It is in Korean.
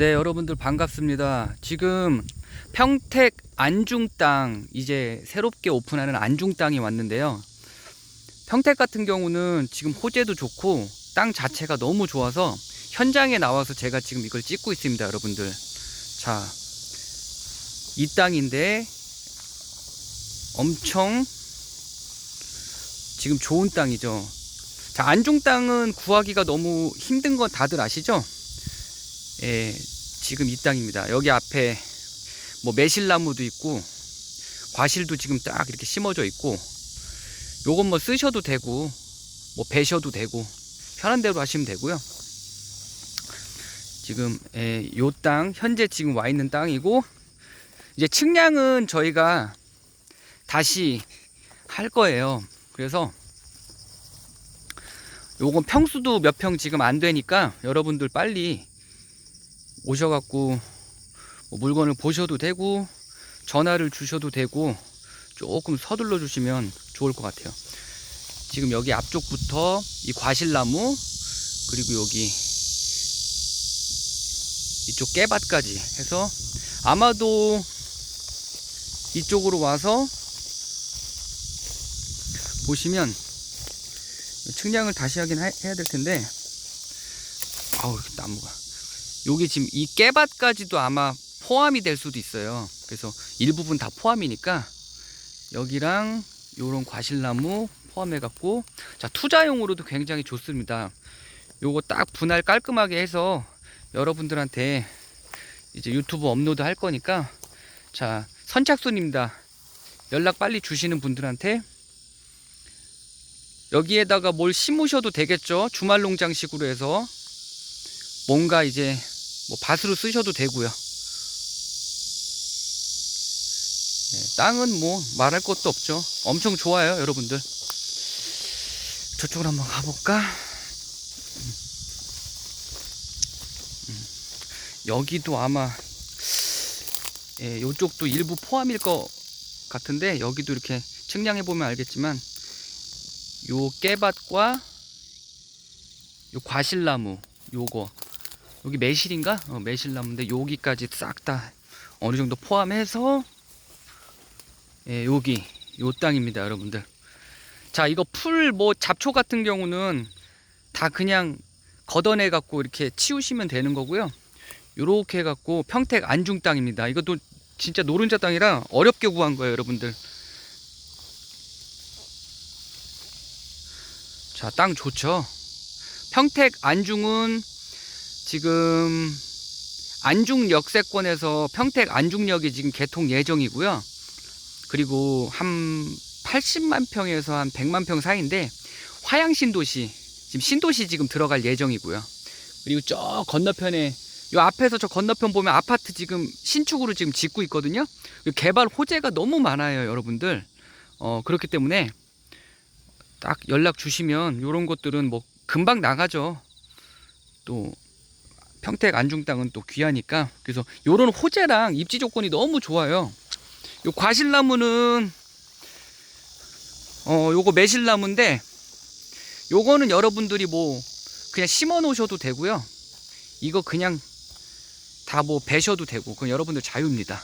네, 여러분들 반갑습니다. 지금 평택 안중 땅 이제 새롭게 오픈하는 안중 땅이 왔는데요. 평택 같은 경우는 지금 호재도 좋고 땅 자체가 너무 좋아서 현장에 나와서 제가 지금 이걸 찍고 있습니다, 여러분들. 자, 이 땅인데 엄청 지금 좋은 땅이죠. 자, 안중 땅은 구하기가 너무 힘든 건 다들 아시죠? 예, 지금 이 땅입니다. 여기 앞에 뭐 매실나무도 있고 과실도 지금 딱 이렇게 심어져 있고 요건 뭐 쓰셔도 되고 뭐 베셔도 되고 편한 대로 하시면 되고요. 지금 예, 요땅 현재 지금 와 있는 땅이고 이제 측량은 저희가 다시 할 거예요. 그래서 요건 평수도 몇 평 지금 안 되니까 여러분들 빨리 오셔갖고 뭐 물건을 보셔도 되고 전화를 주셔도 되고 조금 서둘러 주시면 좋을 것 같아요. 지금 여기 앞쪽부터 이 과실나무 그리고 여기 이쪽 깨밭까지 해서 아마도 이쪽으로 와서 보시면 측량을 다시 하긴 하- 해야 될 텐데 아우 나무가 여기 지금 이 깨밭까지도 아마 포함이 될 수도 있어요. 그래서 일부분 다 포함이니까 여기랑 요런 과실나무 포함해 갖고 자 투자용으로도 굉장히 좋습니다. 요거 딱 분할 깔끔하게 해서 여러분들한테 이제 유튜브 업로드 할 거니까 자 선착순입니다. 연락 빨리 주시는 분들한테 여기에다가 뭘 심으셔도 되겠죠. 주말 농장식으로 해서 뭔가 이제 뭐 밭으로 쓰셔도 되고요. 네, 땅은 뭐 말할 것도 없죠. 엄청 좋아요, 여러분들. 저쪽으로 한번 가볼까? 음. 음. 여기도 아마 예, 요쪽도 일부 포함일 것 같은데 여기도 이렇게 측량해 보면 알겠지만 요 깨밭과 요 과실나무 요거 여기 매실인가? 어, 매실나무인데 여기까지 싹 다 어느 정도 포함해서 예, 여기 요 땅입니다, 여러분들. 자, 이거 풀 뭐 잡초 같은 경우는 다 그냥 걷어내 갖고 이렇게 치우시면 되는 거고요. 요렇게 해 갖고 평택 안중 땅입니다. 이것도 진짜 노른자 땅이라 어렵게 구한 거예요, 여러분들. 자, 땅 좋죠. 평택 안중은 지금 안중 역세권에서 평택 안중역이 지금 개통 예정이고요. 그리고 한 80만 평에서 한 100만 평 사이인데 화양 신도시 지금 신도시 지금 들어갈 예정이고요. 그리고 저 건너편에 요 앞에서 저 건너편 보면 아파트 지금 신축으로 지금 짓고 있거든요. 개발 호재가 너무 많아요, 여러분들. 어, 그렇기 때문에 딱 연락 주시면 요런 것들은 뭐 금방 나가죠. 또 평택 안중 땅은 또 귀하니까 그래서 요런 호재랑 입지 조건이 너무 좋아요. 요 과실나무는 어 요거 매실나무인데 요거는 여러분들이 뭐 그냥 심어 놓으셔도 되고요. 이거 그냥 다 뭐 베셔도 되고 그건 여러분들 자유입니다.